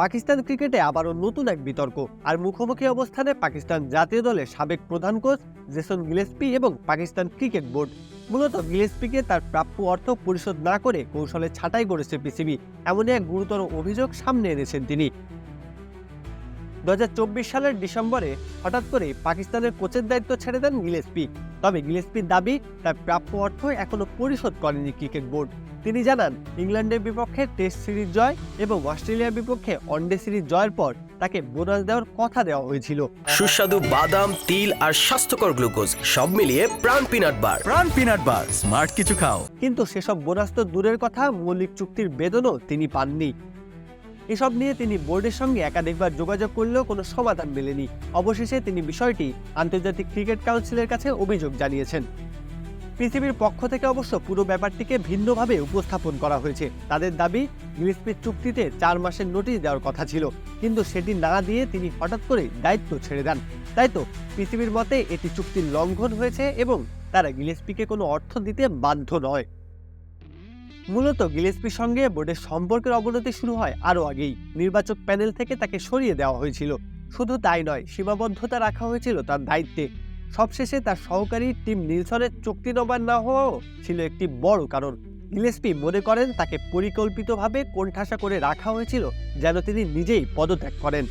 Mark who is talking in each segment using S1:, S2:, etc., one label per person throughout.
S1: পাকিস্তান ক্রিকেটে আবারও নতুন এক বিতর্ক। আর মুখোমুখি অবস্থানে পাকিস্তান জাতীয় দলের সাবেক প্রধান কোচ জেসন গিলেসপি এবং পাকিস্তান ক্রিকেট বোর্ড। মূলত গিলেসপিকে তার প্রাপ্য অর্থ পরিশোধ না করে কৌশলে ছাঁটাই করেছে পিসিবি। এমনই এক গুরুতর অভিযোগ সামনে এনেছেন তিনি। দু হাজার চব্বিশ সালের ডিসেম্বরে হঠাৎ করে পাকিস্তানের কোচের দায়িত্ব ছেড়ে দেন গিলেসপি। তবে গিলেসপির দাবি তার প্রাপ্য অর্থ এখনও পরিশোধ করেনি ক্রিকেট বোর্ড। তিনি জানান ইংল্যান্ডের বিপক্ষে টেস্ট সিরিজ জয় এবং অস্ট্রেলিয়ার বিপক্ষে ওয়ানডে সিরিজ জয়ের পর তাকে বোনাস দেওয়ার কথা দেওয়া হয়েছিল।
S2: সুস্বাদু বাদাম তিল আর স্বাস্থ্যকর গ্লুকোজ সব মিলিয়ে প্রাণ পিনাট বার।
S3: প্রাণ পিনাট বার স্মার্ট কিছু খাও।
S1: কিন্তু সেসব বোনাস তো দূরের কথা মৌলিক চুক্তির বেতনও তিনি পাননি। এসব নিয়ে তিনি বোর্ডের সঙ্গে একাধিকবার যোগাযোগ করলেও কোনো সমাধান মেলেনি। অবশেষে তিনি বিষয়টি আন্তর্জাতিক ক্রিকেট কাউন্সিলের কাছে অভিযোগ জানিয়েছেন। পৃথিবীর পক্ষ থেকে অবশ্য পুরো ব্যাপারটিকে ভিন্নভাবে উপস্থাপন করা হয়েছে। তাদের দাবি গিলস্পির চুক্তিতে চার মাসের নোটিশ দেওয়ার কথা ছিল, কিন্তু সেটি না দিয়ে তিনি হঠাৎ করে দায়িত্ব ছেড়ে দেন। তাই তো, পৃথিবীর মতে এটি চুক্তির লঙ্ঘন হয়েছে এবং তারা গিলেস্পিকে কোনো অর্থ দিতে বাধ্য নয়। মূলত গিলেসপির সঙ্গে বোর্ডের সম্পর্কের অবনতি শুরু হয় আরও আগেই। নির্বাচক প্যানেল থেকে তাকে সরিয়ে দেওয়া হয়েছিল। শুধু তাই নয়, সীমাবদ্ধতা রাখা হয়েছিল তার দায়িত্বে। সবশেষে তার সহকারী টিম নিলসনের চুক্তি নবান না হওয়াও ছিল একটি বড় কারণ। গিলেসপি মনে করেন তাকে পরিকল্পিতভাবে কোণঠাসা করে রাখা হয়েছিল যেন তিনি নিজেই পদত্যাগ করেন।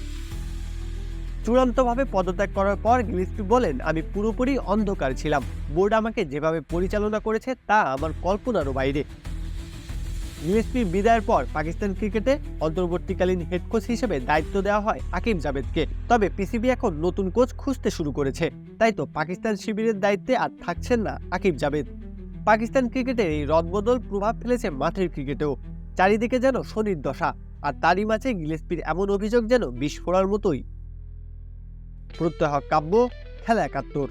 S1: চূড়ান্তভাবে পদত্যাগ করার পর গিলেস্পি বলেন, আমি পুরোপুরি অন্ধকার ছিলাম। বোর্ড আমাকে যেভাবে পরিচালনা করেছে তা আমার কল্পনারও বাইরে। গিলেস্পির বিদায়ের পর পাকিস্তান ক্রিকেটে অন্তর্বর্তীকালীন হেড কোচ হিসেবে দায়িত্ব দেওয়া হয় আকিব জাভেদকে। তবে পিসিবি এখন নতুন কোচ খুঁজতে শুরু করেছে। তাই তো পাকিস্তান শিবিরের দায়িত্বে আর থাকছেন না আকিব জাভেদ। পাকিস্তান ক্রিকেটের এই রদবদল প্রভাব ফেলেছে মাঠের ক্রিকেটেও। চারিদিকে যেন শনির দশা, আর তারই মাঝে গিলেসপির এমন অভিযোগ যেন বিস্ফোরার মতোই। প্রত্যহ কাব্য, খেলা একাত্তর।